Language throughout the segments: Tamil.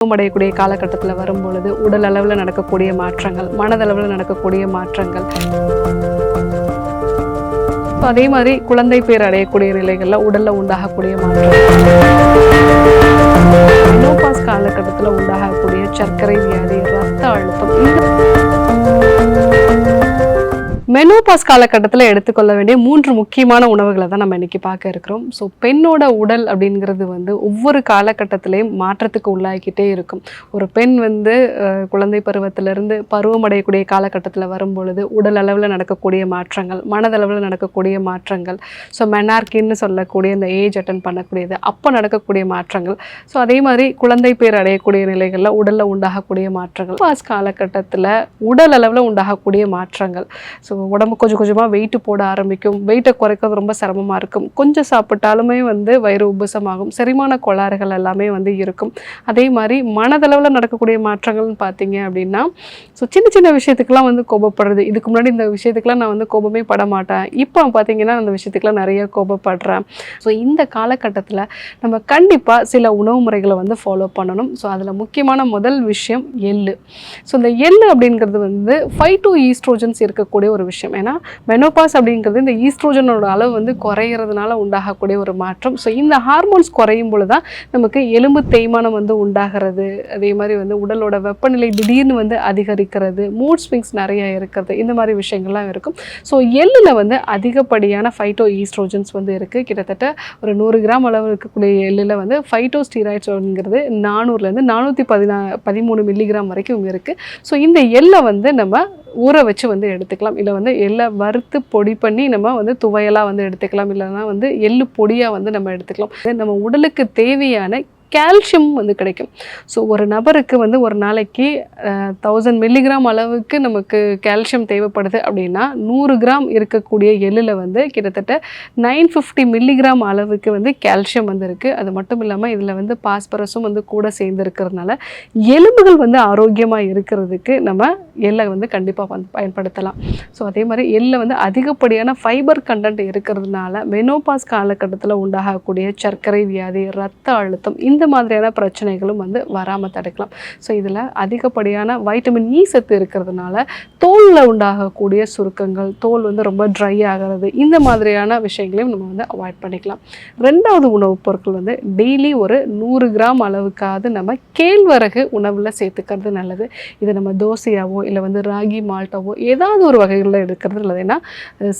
அடையக்கூடிய காலகட்டத்தில் வரும்பொழுது உடல் அளவில் நடக்கக்கூடிய மாற்றங்கள் மனதளவில் நடக்கக்கூடிய மாற்றங்கள். So, அதே மாதிரி குழந்தை பேர் அடையக்கூடிய நிலைகளில் உடலில் உண்டாகக்கூடிய மாற்றம் காலகட்டத்தில் உண்டாகக்கூடிய சர்க்கரை வியாதி ரத்த அழுத்தம் மெனோபாஸ் காலகட்டத்தில் எடுத்துக்கொள்ள வேண்டிய மூன்று முக்கியமான உணவுகளை தான் நம்ம இன்னைக்கு பார்க்க இருக்கிறோம். ஸோ பெண்ணோட உடல் அப்படிங்கிறது வந்து ஒவ்வொரு காலகட்டத்திலையும் மாற்றத்துக்கு உள்ளாகிக்கிட்டே இருக்கும். ஒரு பெண் வந்து குழந்தை பருவத்திலிருந்து பருவமடையக்கூடிய காலகட்டத்தில் வரும் பொழுது உடல் அளவில் நடக்கக்கூடிய மாற்றங்கள் மனதளவில் நடக்கக்கூடிய மாற்றங்கள் ஸோ மெனார்கின்னு சொல்லக்கூடிய இந்த ஏஜ் அட்டன் பண்ணக்கூடியது அப்போ நடக்கக்கூடிய மாற்றங்கள். ஸோ அதே மாதிரி குழந்தை பேர் அடையக்கூடிய நிலைகளில் உடலில் உண்டாகக்கூடிய மாற்றங்கள். பாஸ் காலகட்டத்தில் உடல் அளவில் உண்டாகக்கூடிய மாற்றங்கள். ஸோ உடம்பு கொஞ்சம் கொஞ்சமாக வெயிட்டு போட ஆரம்பிக்கும். வெயிட்டை குறைக்கிறது ரொம்ப சிரமமாக இருக்கும். கொஞ்சம் சாப்பிட்டாலுமே வந்து வயிறு உபசமாகும். செரிமான கோளாறுகள் எல்லாமே வந்து இருக்கும். அதே மாதிரி மனதளவில் நடக்கக்கூடிய மாற்றங்கள்னு பார்த்தீங்க அப்படின்னா ஸோ சின்ன சின்ன விஷயத்துக்கெல்லாம் வந்து கோபப்படுறது. இதுக்கு முன்னாடி இந்த விஷயத்துக்கெல்லாம் நான் வந்து கோபமே பட மாட்டேன். இப்போ பார்த்தீங்கன்னா அந்த விஷயத்துக்குலாம் நிறைய கோபப்படுறேன். ஸோ இந்த காலகட்டத்தில் நம்ம கண்டிப்பாக சில உணவு முறைகளை வந்து ஃபாலோ பண்ணணும். ஸோ அதில் முக்கியமான முதல் விஷயம் எள்ளு. ஸோ இந்த எள்ளு அப்படிங்கிறது வந்து ஃபைவ் டூ ஈஸ்ட்ரோஜன்ஸ் இருக்கக்கூடிய ஒரு விஷயம். ஏன்னா மெனோபாஸ் அப்படிங்கிறது இந்த ஈஸ்ட்ரோஜனோட அளவு வந்து குறையிறதுனால உண்டாகக்கூடிய ஒரு மாற்றம். ஸோ இந்த ஹார்மோன்ஸ் குறையும் பொழுது தான் நமக்கு எலும்பு தேய்மானம் வந்து உண்டாகிறது. அதே மாதிரி வந்து உடலோட வெப்பநிலை திடீர்னு வந்து அதிகரிக்கிறது. மூட் ஸ்விங்ஸ் நிறைய இருக்கிறது. இந்த மாதிரி விஷயங்கள்லாம் இருக்கும். ஸோ எள்ளில் வந்து அதிகப்படியான ஃபைட்டோ ஈஸ்ட்ரோஜன்ஸ் வந்து இருக்குது கிட்டத்தட்ட ஒரு நூறு கிராம் அளவு இருக்கக்கூடிய எள்ளில் வந்து ஃபைட்டோ ஸ்டீராய்ட்ஸ்ங்கிறது நானூறுலேருந்து நானூற்றி பதினா பதிமூணு மில்லிகிராம் வரைக்கும் இருக்குது ஸோ இந்த எள்ளை வந்து நம்ம ஊற வச்சு வந்து எடுத்துக்கலாம். இல்லை வந்து எள்ளை வறுத்து பொடி பண்ணி நம்ம வந்து துவையலாக வந்து எடுத்துக்கலாம். இல்லைன்னா வந்து எள்ளு பொடியாக வந்து நம்ம எடுத்துக்கலாம். நம்ம உடலுக்கு தேவையான கால்சியம் வந்து கிடைக்கும். ஸோ ஒரு நபருக்கு வந்து ஒரு நாளைக்கு தௌசண்ட் மில்லிகிராம் அளவுக்கு நமக்கு கால்சியம் தேவைப்படுது அப்படின்னா நூறு கிராம் இருக்கக்கூடிய எள்ளில் வந்து கிட்டத்தட்ட நைன் ஃபிஃப்டி மில்லிகிராம் அளவுக்கு வந்து கால்சியம் வந்து இருக்குது அது மட்டும் இல்லாமல் இதில் வந்து பாஸ்பரஸும் வந்து கூட சேர்ந்து இருக்கிறதுனால எலும்புகள் வந்து ஆரோக்கியமாக இருக்கிறதுக்கு நம்ம எள்ளை வந்து கண்டிப்பாக வந்து பயன்படுத்தலாம். ஸோ அதே மாதிரி எள்ளில் வந்து அதிகப்படியான ஃபைபர் கண்டென்ட் இருக்கிறதுனால மெனோபாஸ் காலகட்டத்தில் உண்டாகக்கூடிய சர்க்கரை வியாதி ரத்த அழுத்தம் இந்த இந்த மாதிரியான பிரச்சனைகளும் வந்து வராமல் தடுக்கலாம். ஸோ இதில் அதிகப்படியான வைட்டமின் இ e சத்து இருக்கிறதுனால தோலில் உண்டாகக்கூடிய சுருக்கங்கள் தோல் வந்து ரொம்ப ட்ரை ஆகிறது இந்த மாதிரியான விஷயங்களையும் நம்ம வந்து அவாய்ட் பண்ணிக்கலாம். ரெண்டாவது உணவுப் பொருட்கள் வந்து டெய்லி ஒரு நூறு கிராம் அளவுக்காவது நம்ம கேழ்வரகு உணவில் சேர்த்துக்கிறது நல்லது. இது நம்ம தோசையாவோ இல்லை வந்து ராகி மால்ட்டாவோ ஏதாவது ஒரு வகைகளில் எடுக்கிறது நல்லது. ஏன்னா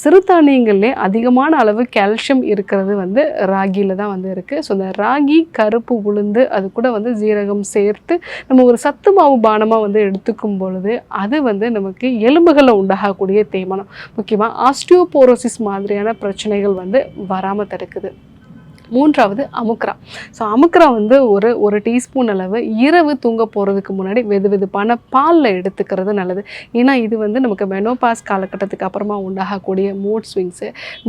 சிறுதானியங்கள்லேயே அதிகமான அளவு கால்சியம் இருக்கிறது வந்து ராகியில் தான் வந்து இருக்குது ஸோ இந்த ராகி கருப்பு உளுந்து அது கூட வந்து ஜீரகம் சேர்த்து நம்ம ஒரு சத்து மாவு பானமாக வந்து எடுத்துக்கும் பொழுது அது வந்து நமக்கு எலும்புகளில் உண்டாகக்கூடிய தேய்மானம். முக்கியமாக ஆஸ்டியோபோரோசிஸ் மாதிரியான பிரச்சனைகள் வந்து வராமல் தடுக்குது. மூன்றாவது அமுக்ரா. ஸோ அமுக்ரா வந்து ஒரு ஒரு டீஸ்பூன் அளவு இரவு தூங்க போகிறதுக்கு முன்னாடி வெது வெதுப்பான பாலில் எடுத்துக்கிறது நல்லது. ஏன்னா இது வந்து நமக்கு மெனோபாஸ் காலகட்டத்துக்கு அப்புறமா உண்டாகக்கூடிய மூட் ஸ்விங்ஸு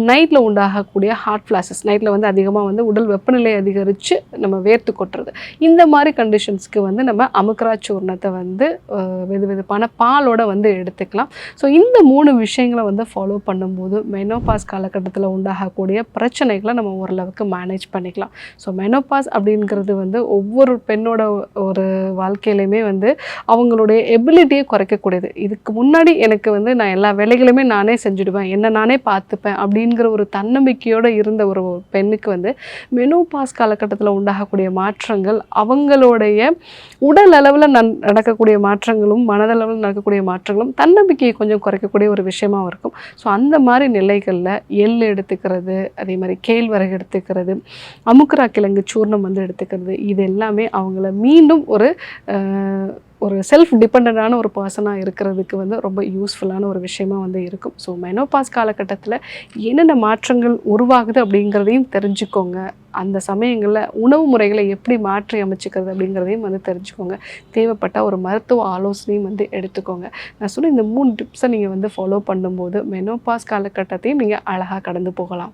நைட்டில் உண்டாகக்கூடிய ஹார்ட் ஃப்ளாஷஸ் நைட்டில் வந்து அதிகமாக வந்து உடல் வெப்பநிலை அதிகரித்து நம்ம வேர்த்து கொட்டுறது. இந்த மாதிரி கண்டிஷன்ஸ்க்கு வந்து நம்ம அமுக்ரா சூர்ணத்தை வந்து வெது வெதுப்பான பாலோட வந்து எடுத்துக்கலாம். ஸோ இந்த மூணு விஷயங்களை வந்து ஃபாலோ பண்ணும்போது மெனோபாஸ் காலகட்டத்தில் உண்டாகக்கூடிய பிரச்சனைகளை நம்ம ஓரளவுக்கு மேனேஜ் பண்ணிக்கலாம். ஸோ மெனோபாஸ் அப்படிங்கிறது வந்து ஒவ்வொரு பெண்ணோட ஒரு வாழ்க்கையிலையுமே வந்து அவங்களுடைய எபிலிட்டியை குறைக்கக்கூடியது. இதுக்கு முன்னாடி எனக்கு வந்து நான் எல்லா வேலைகளுமே நானே செஞ்சுடுவேன். என்ன நானே பார்த்துப்பேன் அப்படிங்கிற ஒரு தன்னம்பிக்கையோடு இருந்த ஒரு பெண்ணுக்கு வந்து மெனோபாஸ் காலகட்டத்தில் உண்டாகக்கூடிய மாற்றங்கள் அவங்களுடைய உடல் அளவில் நன் நடக்கக்கூடிய மாற்றங்களும் மனதளவில் நடக்கக்கூடிய மாற்றங்களும் தன்னம்பிக்கையை கொஞ்சம் குறைக்கக்கூடிய ஒரு விஷயமாகவும் இருக்கும். ஸோ அந்த மாதிரி நிலைகளில் எள் எடுத்துக்கிறது அதே மாதிரி கேழ்வரகு எடுத்துக்கிறது அமுக்குரா கிழங்கு சூர்ணம் வந்து எடுத்துக்கிறது. இது எல்லாமே அவங்கள மீண்டும் ஒரு ஒரு செல்ஃப் டிபெண்டான ஒரு பர்சனாக இருக்கிறதுக்கு வந்து ரொம்ப யூஸ்ஃபுல்லான ஒரு விஷயமா வந்து இருக்கும். ஸோ மெனோபாஸ் காலகட்டத்தில் என்னென்ன மாற்றங்கள் உருவாகுது அப்படிங்கிறதையும் தெரிஞ்சுக்கோங்க. அந்த சமயங்களில் உணவு முறைகளை எப்படி மாற்றி அமைச்சிக்கிறது அப்படிங்கிறதையும் வந்து தெரிஞ்சுக்கோங்க. தேவைப்பட்ட ஒரு மருத்துவ ஆலோசனையும் வந்து எடுத்துக்கோங்க. நான் சொன்ன இந்த மூணு டிப்ஸை நீங்கள் வந்து ஃபாலோ பண்ணும்போது மெனோபாஸ் காலகட்டத்தையும் நீங்கள் அழகாக கடந்து போகலாம்.